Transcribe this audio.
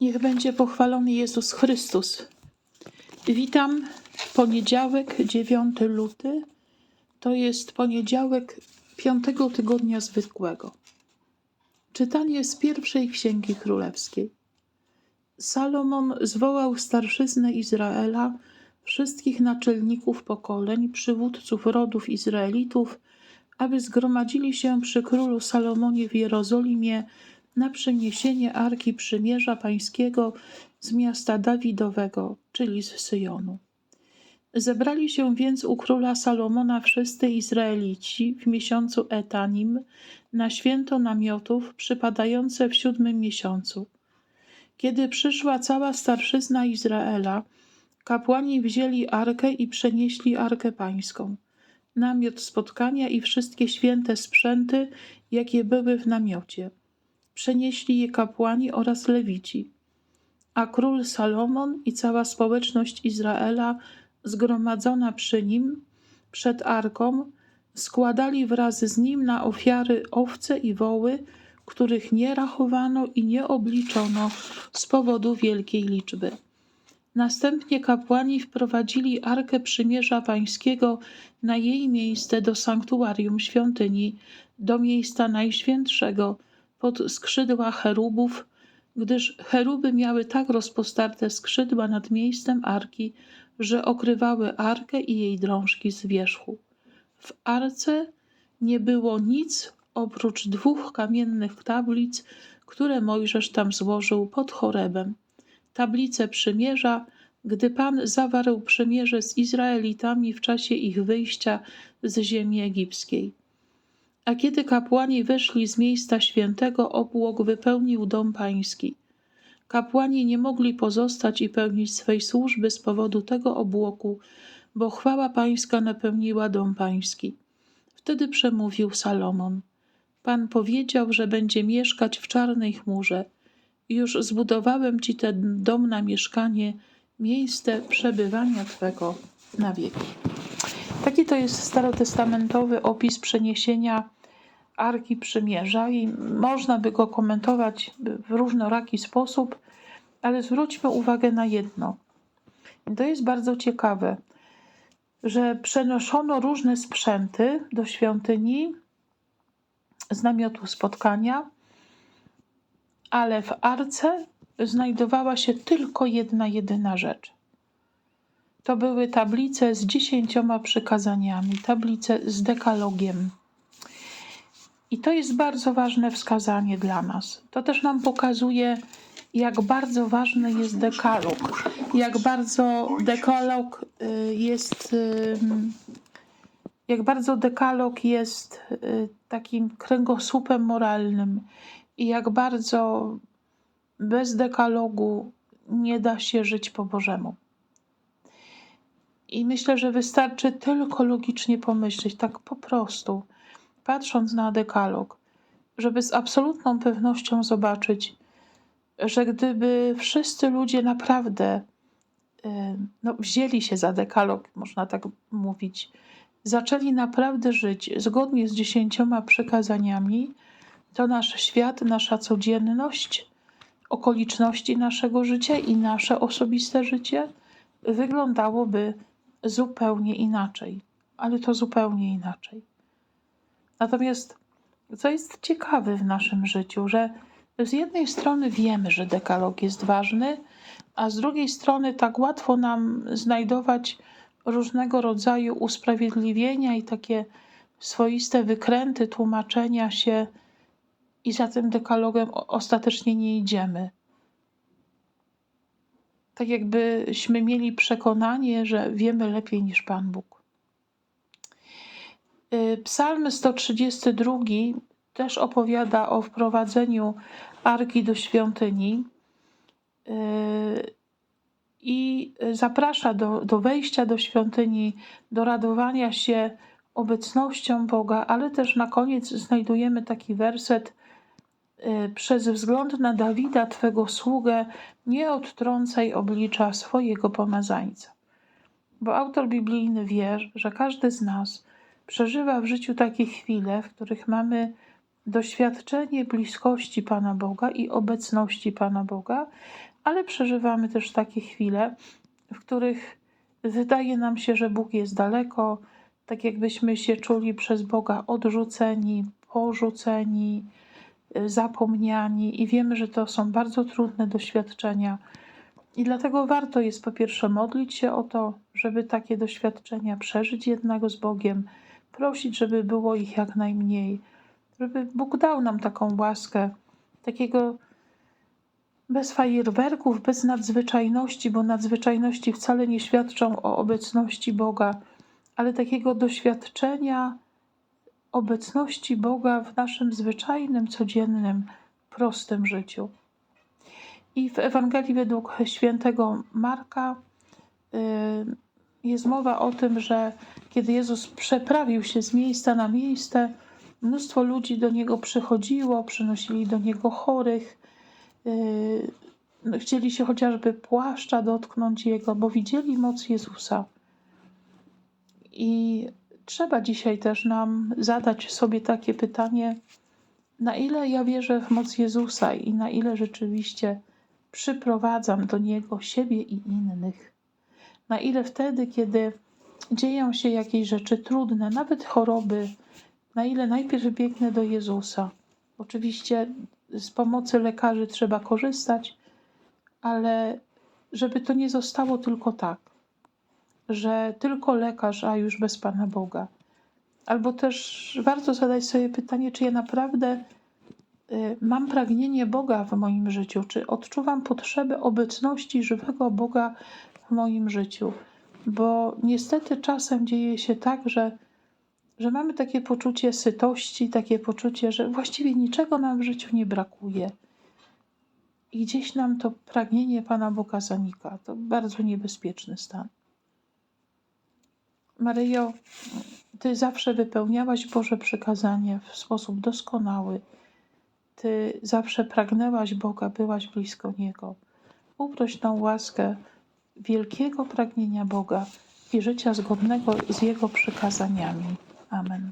Niech będzie pochwalony Jezus Chrystus. Witam. Poniedziałek, 9 luty. To jest poniedziałek piątego tygodnia zwykłego. Czytanie z pierwszej księgi królewskiej. Salomon zwołał starszyznę Izraela, wszystkich naczelników pokoleń, przywódców rodów Izraelitów, aby zgromadzili się przy królu Salomonie w Jerozolimie na przeniesienie Arki Przymierza Pańskiego z miasta Dawidowego, czyli z Syjonu. Zebrali się więc u króla Salomona wszyscy Izraelici w miesiącu Etanim na święto namiotów przypadające w siódmym miesiącu. Kiedy przyszła cała starszyzna Izraela, kapłani wzięli arkę i przenieśli arkę pańską, namiot spotkania i wszystkie święte sprzęty, jakie były w namiocie. Przenieśli je kapłani oraz lewici. A król Salomon i cała społeczność Izraela zgromadzona przy nim, przed arką, składali wraz z nim na ofiary owce i woły, których nie rachowano i nie obliczono z powodu wielkiej liczby. Następnie kapłani wprowadzili Arkę Przymierza Pańskiego na jej miejsce do sanktuarium świątyni, do miejsca najświętszego, pod skrzydła cherubów, gdyż cheruby miały tak rozpostarte skrzydła nad miejscem Arki, że okrywały Arkę i jej drążki z wierzchu. W Arce nie było nic oprócz dwóch kamiennych tablic, które Mojżesz tam złożył pod chorebem. Tablice przymierza, gdy Pan zawarł przymierze z Izraelitami w czasie ich wyjścia z ziemi egipskiej. A kiedy kapłani weszli z miejsca świętego, obłok wypełnił dom pański. Kapłani nie mogli pozostać i pełnić swej służby z powodu tego obłoku, bo chwała pańska napełniła dom pański. Wtedy przemówił Salomon. Pan powiedział, że będzie mieszkać w czarnej chmurze. Już zbudowałem ci ten dom na mieszkanie, miejsce przebywania twego na wieki. Taki to jest starotestamentowy opis przeniesienia Arki Przymierza i można by go komentować w różnoraki sposób, ale zwróćmy uwagę na jedno. To jest bardzo ciekawe, że przenoszono różne sprzęty do świątyni z namiotu spotkania, ale w arce znajdowała się tylko jedna jedyna rzecz. To były tablice z dziesięcioma przykazaniami, tablice z dekalogiem. I to jest bardzo ważne wskazanie dla nas. To też nam pokazuje, jak bardzo ważny jest dekalog, jak bardzo dekalog y, jest, y, jak bardzo dekalog jest y, takim kręgosłupem moralnym i jak bardzo bez dekalogu nie da się żyć po Bożemu. I myślę, że wystarczy tylko logicznie pomyśleć, tak po prostu, patrząc na dekalog, żeby z absolutną pewnością zobaczyć, że gdyby wszyscy ludzie naprawdę y, no, wzięli się za dekalog, można tak mówić, zaczęli naprawdę żyć zgodnie z dziesięcioma przykazaniami, to nasz świat, nasza codzienność, okoliczności naszego życia i nasze osobiste życie wyglądałoby zupełnie inaczej, ale to zupełnie inaczej. Natomiast co jest ciekawe w naszym życiu, że z jednej strony wiemy, że dekalog jest ważny, a z drugiej strony tak łatwo nam znajdować różnego rodzaju usprawiedliwienia i takie swoiste wykręty tłumaczenia się, i za tym dekalogem ostatecznie nie idziemy. Tak jakbyśmy mieli przekonanie, że wiemy lepiej niż Pan Bóg. Y, Psalm 132 też opowiada o wprowadzeniu arki do świątyni y, i zaprasza do, do wejścia do świątyni, do radowania się obecnością Boga, ale też na koniec znajdujemy taki werset, Y, przez wzgląd na Dawida, Twego sługę, nie odtrącaj oblicza swojego pomazańca. Bo autor biblijny wie, że każdy z nas przeżywa w życiu takie chwile, w których mamy doświadczenie bliskości Pana Boga i obecności Pana Boga, ale przeżywamy też takie chwile, w których wydaje nam się, że Bóg jest daleko, tak jakbyśmy się czuli przez Boga odrzuceni, porzuceni, zapomniani, i wiemy, że to są bardzo trudne doświadczenia. I dlatego warto jest po pierwsze modlić się o to, żeby takie doświadczenia przeżyć jednego z Bogiem, prosić, żeby było ich jak najmniej, żeby Bóg dał nam taką łaskę, takiego bez fajerwerków, bez nadzwyczajności, bo nadzwyczajności wcale nie świadczą o obecności Boga, ale takiego doświadczenia obecności Boga w naszym zwyczajnym, codziennym, prostym życiu. I w Ewangelii według świętego Marka y, jest mowa o tym, że kiedy Jezus przeprawił się z miejsca na miejsce, mnóstwo ludzi do niego przychodziło, przynosili do niego chorych, y, no, chcieli się chociażby płaszcza dotknąć jego, bo widzieli moc Jezusa. I trzeba dzisiaj też nam zadać sobie takie pytanie, na ile ja wierzę w moc Jezusa i na ile rzeczywiście przyprowadzam do Niego siebie i innych. Na ile wtedy, kiedy dzieją się jakieś rzeczy trudne, nawet choroby, na ile najpierw biegnę do Jezusa. Oczywiście z pomocy lekarzy trzeba korzystać, ale żeby to nie zostało tylko tak, że tylko lekarz, a już bez Pana Boga. Albo też warto zadać sobie pytanie, czy ja naprawdę y, mam pragnienie Boga w moim życiu, czy odczuwam potrzebę obecności żywego Boga w moim życiu. Bo niestety czasem dzieje się tak, że, że mamy takie poczucie sytości, takie poczucie, że właściwie niczego nam w życiu nie brakuje. I gdzieś nam to pragnienie Pana Boga zanika. To bardzo niebezpieczny stan. Maryjo, Ty zawsze wypełniałaś Boże przykazanie w sposób doskonały. Ty zawsze pragnęłaś Boga, byłaś blisko Niego. Uproś tą łaskę wielkiego pragnienia Boga i życia zgodnego z Jego przykazaniami. Amen.